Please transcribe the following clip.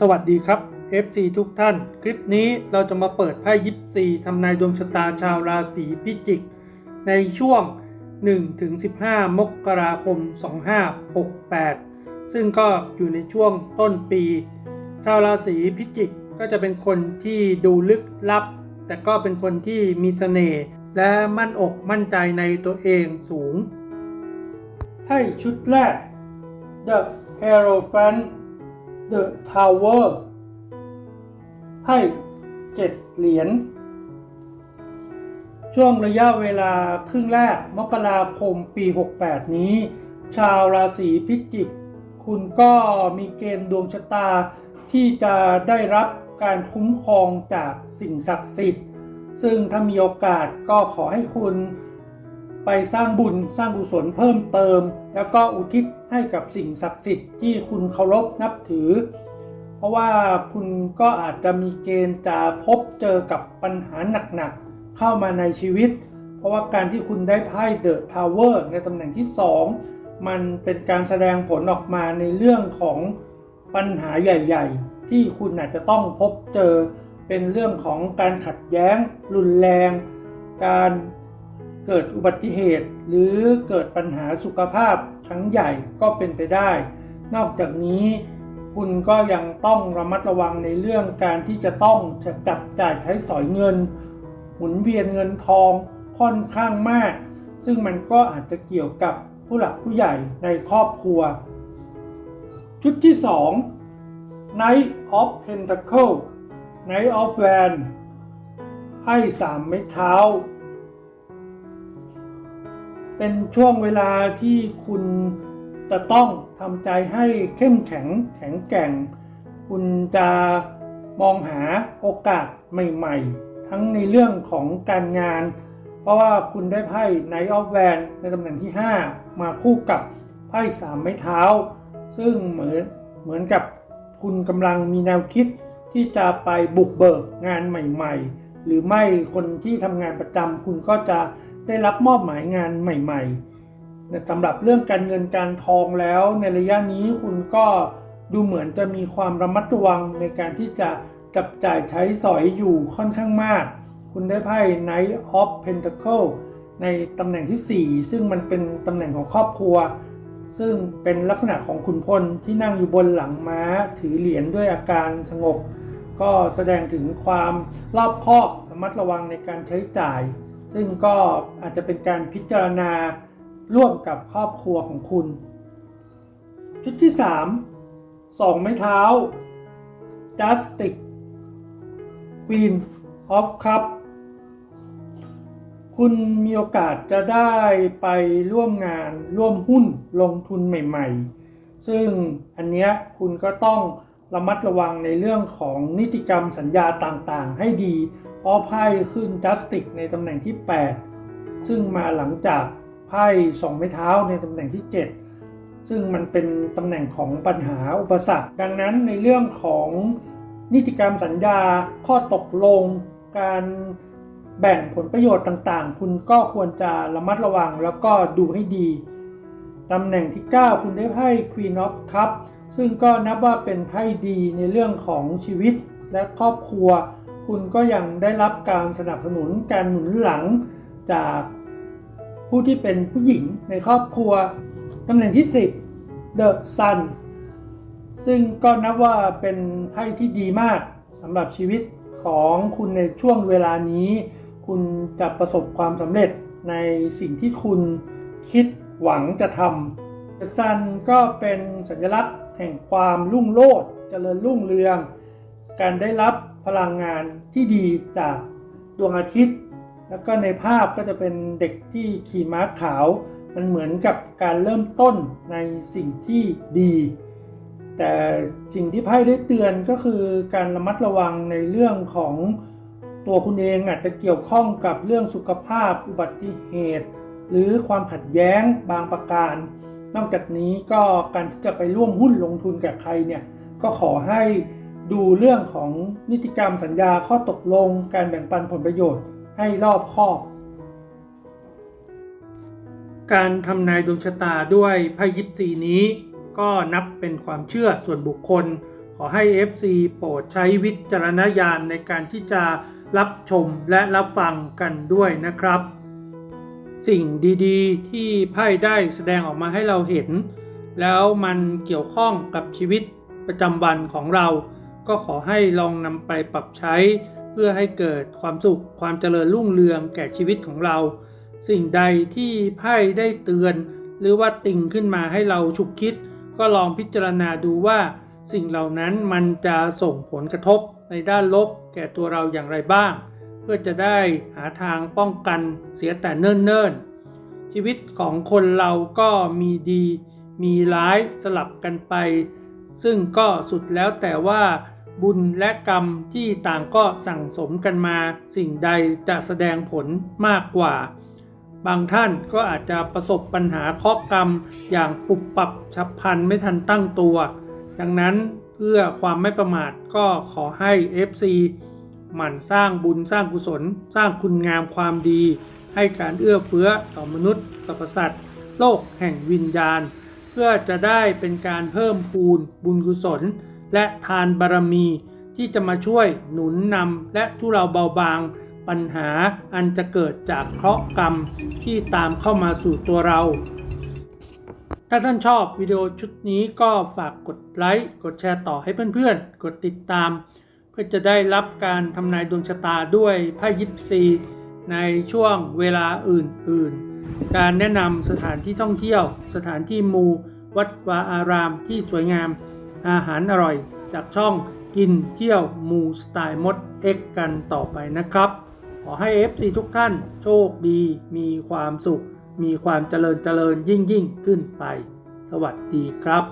สวัสดีครับ FC ทุกท่าน คลิปนี้เราจะมาเปิดไพ่ยิปซีทำนายดวงชะตาชาวราศีพิจิก ในช่วง 1-15 มกราคม 2568 ซึ่งก็อยู่ในช่วงต้นปี ชาวราศีพิจิกก็จะเป็นคนที่ดูลึกลับ แต่ก็เป็นคนที่มีเสน่ห์และมั่นอกมั่นใจในตัวเองสูงไพ่ชุดแรก The Hierophant The Tower ไพ่เจ็ดเหรียญ ช่วงระยะเวลาครึ่งแรกมกราคมปี 68 นี้ ชาวราศีพิจิก คุณก็มีเกณฑ์ดวงชะตาที่จะได้รับการคุ้มครองจากสิ่งศักดิ์สิทธิ์ ซึ่งถ้ามีโอกาสก็ขอให้คุณ ไปสร้างบุญสร้างกุศลเพิ่มเติม แล้วก็อุทิศให้กับสิ่งศักดิ์สิทธิ์ที่คุณเคารพนับถือ เพราะว่าคุณก็อาจจะมีเกณฑ์จะพบเจอกับปัญหาหนักๆเข้ามาในชีวิต เพราะว่าการที่คุณได้ไพ่เดอะทาวเวอร์ในตำแหน่งที่ 2 มันเป็นการแสดงผลออกมาในเรื่องของปัญหาใหญ่ ๆ ที่คุณอาจจะต้องพบเจอเป็นเรื่องของการขัดแย้ง รุนแรง การ เกิดอุบัติเหตุ หรือเกิดปัญหาสุขภาพครั้งใหญ่ก็เป็นไปได้ นอกจากนี้คุณก็ยังต้องระมัดระวังในเรื่องการที่จะต้องจับจ่ายใช้สอยเงิน หมุนเวียนเงินทองค่อนข้างมาก ซึ่งมันก็อาจจะเกี่ยวกับผู้หลักผู้ใหญ่ในครอบครัว ชุดที่ 2 Knight of Pentacle Knight of w a n d ให้สามไม้เท้า เป็นช่วงเวลาที่คุณจะต้องทำใจให้เข้มแข็งแข็งแกร่ง คุณจะมองหาโอกาสใหม่ๆ ทั้งในเรื่องของการงาน เพราะว่าคุณได้ไพ่ Knight of Van ในตำแหน่งที่ 5 มาคู่กับไพ่สามไม้เท้า ซึ่งเหมือนเหมือนกับคุณกำลังมีแนวคิดที่จะไปบุกเบิกงานใหม่ ๆ หรือไม่คนที่ทำงานประจำคุณก็จะ ได้รับมอบหมายงานใหม่ๆสำหรับเรื่องการเงินการทองแล้ว ในระยะนี้คุณก็ดูเหมือนจะมีความระมัดระวังในการที่จะจับจ่ายใช้สอยอยู่ค่อนข้างมาก คุณได้ไพ่ Knight of Pentacle ในตำแหน่งที่ 4 ซึ่งมันเป็นตำแหน่งของครอบครัว ซึ่งเป็นลักษณะของขุนพลที่นั่งอยู่บนหลังม้าถือเหรียญด้วยอาการสงบ ก็แสดงถึงความรอบคอบระมัดระวังในการใช้จ่าย ซึ่งก็อาจจะเป็นการพิจารณาร่วมกับครอบครัวของคุณ ชุดที่3สองไม้เท้า Justice Queen of Cup คุณมีโอกาสจะได้ไปร่วมงานร่วมหุ้นลงทุนใหม่ ๆ ซึ่งอันเนี้ยคุณก็ต้องระมัดระวังในเรื่องของนิติกรรมสัญญาต่างๆ ให้ดี เพราะไพ่ขึ้น Justice ในตำแหน่งที่ 8 ซึ่งมาหลังจากไพ่สองไม้เท้าในตำแหน่งที่ 7 ซึ่งมันเป็นตำแหน่งของปัญหาอุปสรรค ดังนั้นในเรื่องของนิติกรรมสัญญาข้อตกลงการแบ่งผลประโยชน์ต่างๆ คุณก็ควรจะระมัดระวังแล้วก็ดูให้ดี ตำแหน่งที่ 9 คุณได้ไพ่ Queen of Cup ซึ่งก็นับว่าเป็นไพ่ดีในเรื่องของชีวิตและครอบครัว คุณก็ยังได้รับการสนับสนุนการหนุนหลังจากผู้ที่เป็นผู้หญิงในครอบครัวตำแหน่งที่ 10 The Sun ซึ่งก็นับว่าเป็นไพ่ที่ดีมากสำหรับชีวิตของคุณในช่วงเวลานี้ คุณจะประสบความสำเร็จในสิ่งที่คุณคิดหวังจะทำ The Sun ก็เป็นสัญลักษณ์แห่งความรุ่งโรจน์เจริญรุ่งเรือง การได้รับ พลังงานที่ดีจากดวงอาทิตย์ แล้วก็ในภาพก็จะเป็นเด็กที่ขี่ม้าขาว มันเหมือนกับการเริ่มต้นในสิ่งที่ดี แต่สิ่งที่ไพ่ได้เตือนก็คือการระมัดระวังในเรื่องของตัวคุณเองอาจจะเกี่ยวข้องกับเรื่องสุขภาพอุบัติเหตุ หรือความขัดแย้งบางประการ นอกจากนี้ก็การที่จะไปร่วมหุ้นลงทุนกับใครเนี่ยก็ขอให้ ดูเรื่องของนิติกรรมสัญญาข้อตกลง การแบ่งปันผลประโยชน์ให้รอบคอบ การทำนายดวงชะตาด้วยไพ่ยิปซีนี้ ก็นับเป็นความเชื่อส่วนบุคคล ขอให้ FC โปรดใช้วิจารณญาณในการที่จะรับชมและรับฟังกันด้วยนะครับ สิ่งดีๆ ที่ไพ่ได้แสดงออกมาให้เราเห็น แล้วมันเกี่ยวข้องกับชีวิตประจำวันของเรา ก็ขอให้ลองนำไปปรับใช้ เพื่อให้เกิดความสุขความเจริญรุ่งเรืองแก่ชีวิตของเรา สิ่งใดที่ไพ่ได้เตือน หรือว่าติ่งขึ้นมาให้เราฉุกคิด ก็ลองพิจารณาดูว่า สิ่งเหล่านั้นมันจะส่งผลกระทบในด้านลบแก่ตัวเราอย่างไรบ้าง เพื่อจะได้หาทางป้องกันเสียแต่เนิ่นๆ ชีวิตของคนเราก็มีดี มีร้ายสลับกันไป ซึ่งก็สุดแล้วแต่ว่า บุญและกรรมที่ต่างก็สั่งสมกันมา สิ่งใดจะแสดงผลมากกว่า บางท่านก็อาจจะประสบปัญหาเคราะห์กรรม อย่างปุบปับฉับพลันไม่ทันตั้งตัว ดังนั้นเพื่อความไม่ประมาทก็ขอให้ FC หมั่นสร้างบุญสร้างกุศล สร้างคุณงามความดี ให้การเอื้อเฟื้อต่อมนุษย์สรรพสัตว์โลกแห่งวิญญาณ เพื่อจะได้เป็นการเพิ่มพูนบุญกุศล และทานบารมี ที่จะมาช่วยหนุนนำและทุเราเบาบาง ปัญหาอันจะเกิดจากเคราะห์กรรมที่ตามเข้ามาสู่ตัวเรา ถ้าท่านชอบวิดีโอชุดนี้ก็ฝากกดไลค์กดแชร์ต่อให้เพื่อนๆ กดติดตาม เพื่อจะได้รับการทำนายดวงชะตาด้วยไพ่ยิปซีในช่วงเวลาอื่นๆ การแนะนำสถานที่ท่องเที่ยว สถานที่มู วัดวาอารามที่สวยงาม อาหารอร่อยจากช่องกินเที่ยวมูสไตล์มดเอ็กกันต่อไปนะครับ ขอให้ FC ทุกท่านโชคดี มีความสุข มีความเจริญเจริญยิ่งยิ่งขึ้นไป สวัสดีครับ